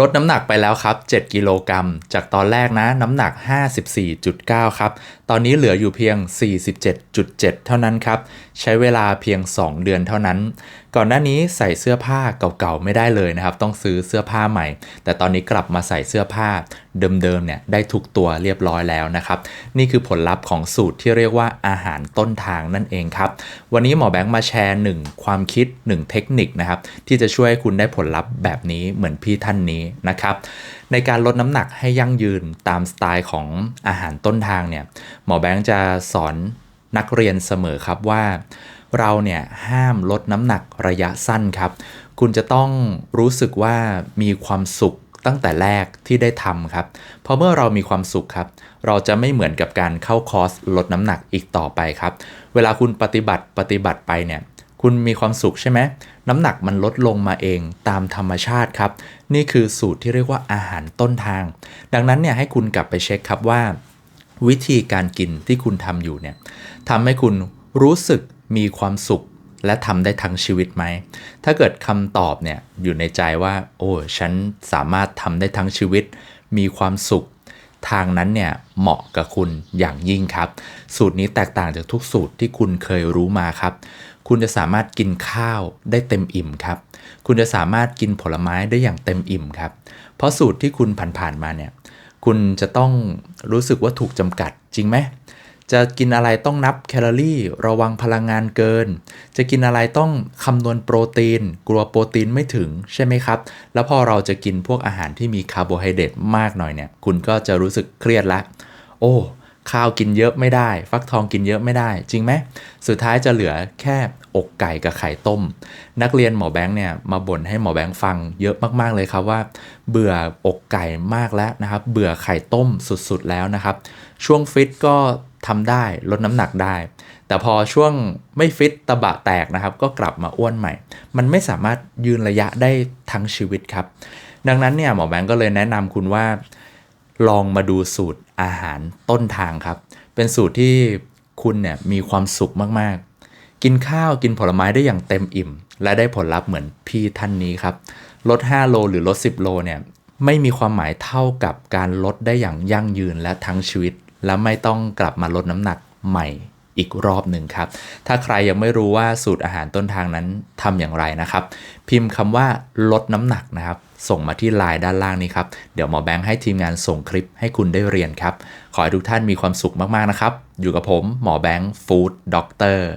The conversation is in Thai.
ลดน้ำหนักไปแล้วครับ 7 กิโลกรัม จากตอนแรกนะ น้ำหนัก 54.9 ครับ ตอนนี้เหลืออยู่เพียง 47.7 เท่านั้นครับ ใช้เวลาเพียง 2 เดือนเท่านั้น ก่อนหน้านี้ใส่เสื้อผ้าเก่าๆ ไม่ได้เลยนะครับ ต้องซื้อเสื้อผ้าใหม่ แต่ตอนนี้กลับมาใส่เสื้อผ้า เดิมๆเนี่ยได้ถูกตัวเรียบร้อยแล้วนะครับ นี่คือผลลัพธ์ของสูตรที่เรียกว่าอาหารต้นทางนั่นเองครับ วันนี้หมอแบงค์มาแชร์ 1 ความคิด 1 เทคนิคนะครับ ที่จะช่วยให้คุณได้ผลลัพธ์แบบนี้เหมือนพี่ท่านนี้นะครับ ในการลดน้ำหนักให้ยั่งยืนตามสไตล์ของอาหารต้นทางเนี่ยหมอแบงค์จะสอนนักเรียนเสมอครับว่าเราเนี่ยห้ามลดน้ำหนักระยะสั้นครับ คุณจะต้องรู้สึกว่ามีความสุข ตั้งแต่แรกที่ได้ทำครับเพราะเมื่อเรามีความสุขครับ เราจะไม่เหมือนกับการเข้าคอร์สลดน้ำหนักอีกต่อไปครับ เวลาคุณปฏิบัติปฏิบัติไปเนี่ย คุณมีความสุขใช่ไหมน้ำหนักมันลดลงมาเองตามธรรมชาติครับ นี่คือสูตรที่เรียกว่าอาหารต้นทาง ดังนั้นเนี่ยให้คุณกลับไปเช็คครับว่า วิธีการกินที่คุณทำอยู่เนี่ยทำให้คุณรู้สึกมีความสุข และทำได้ทั้งชีวิตไหม ถ้าเกิดคำตอบเนี่ยอยู่ในใจว่า โอ้ ฉันสามารถทำได้ทั้งชีวิต มีความสุข ทางนั้นเนี่ยเหมาะกับคุณอย่างยิ่งครับ สูตรนี้แตกต่างจากทุกสูตรที่คุณเคยรู้มาครับ คุณจะสามารถกินข้าวได้เต็มอิ่มครับ คุณจะสามารถกินผลไม้ได้อย่างเต็มอิ่มครับ เพราะสูตรที่คุณผ่านๆมาเนี่ย คุณจะต้องรู้สึกว่าถูกจำกัดจริงไหม จะกินอะไรต้องนับแคลอรี่ ระวังพลังงานเกิน จะกินอะไรต้องคำนวณโปรตีน กลัวโปรตีนไม่ถึงใช่ไหมครับ แล้วพอเราจะกินพวกอาหารที่มีคาร์โบไฮเดรตมากหน่อยเนี่ย คุณก็จะรู้สึกเครียดละ โอ้ ข้าวกินเยอะไม่ได้ ฟักทองกินเยอะไม่ได้ จริงไหม สุดท้ายจะเหลือแค่อกไก่กับไข่ต้ม นักเรียนหมอแบงค์เนี่ยมาบ่นให้หมอแบงค์ฟังเยอะมากๆเลยครับว่า เบื่ออกไก่มากแล้วนะครับ เบื่อไข่ต้มสุดๆแล้วนะครับ ช่วงฟิตก็ ทำได้ลดน้ำหนักได้ แต่พอช่วงไม่ฟิตตะบะแตกนะครับ ก็กลับมาอ้วนใหม่ มันไม่สามารถยืนระยะได้ทั้งชีวิตครับ ดังนั้นเนี่ยหมอแบงค์ก็เลยแนะนำคุณว่า ลองมาดูสูตรอาหารต้นทางครับ เป็นสูตรที่คุณเนี่ยมีความสุขมากๆ กินข้าวกินผลไม้ได้อย่างเต็มอิ่ม และได้ผลลัพธ์เหมือนพี่ท่านนี้ครับลด 5 โล หรือลด 10 โลเนี่ยไม่มีความหมายเท่ากับการลดได้อย่างยั่งยืนและทั้งชีวิต และไม่ต้องกลับมาลดน้ำหนักใหม่อีกรอบหนึ่งครับ ถ้าใครยังไม่รู้ว่าสูตรอาหารต้นทางนั้นทำอย่างไรนะครับ พิมพ์คำว่าลดน้ำหนักนะครับ ส่งมาที่ไลน์ด้านล่างนี้ครับ เดี๋ยวหมอแบงค์ให้ทีมงานส่งคลิปให้คุณได้เรียนครับ ขอให้ทุกท่านมีความสุขมากๆนะครับ อยู่กับผมหมอแบงค์ฟู้ดด็อกเตอร์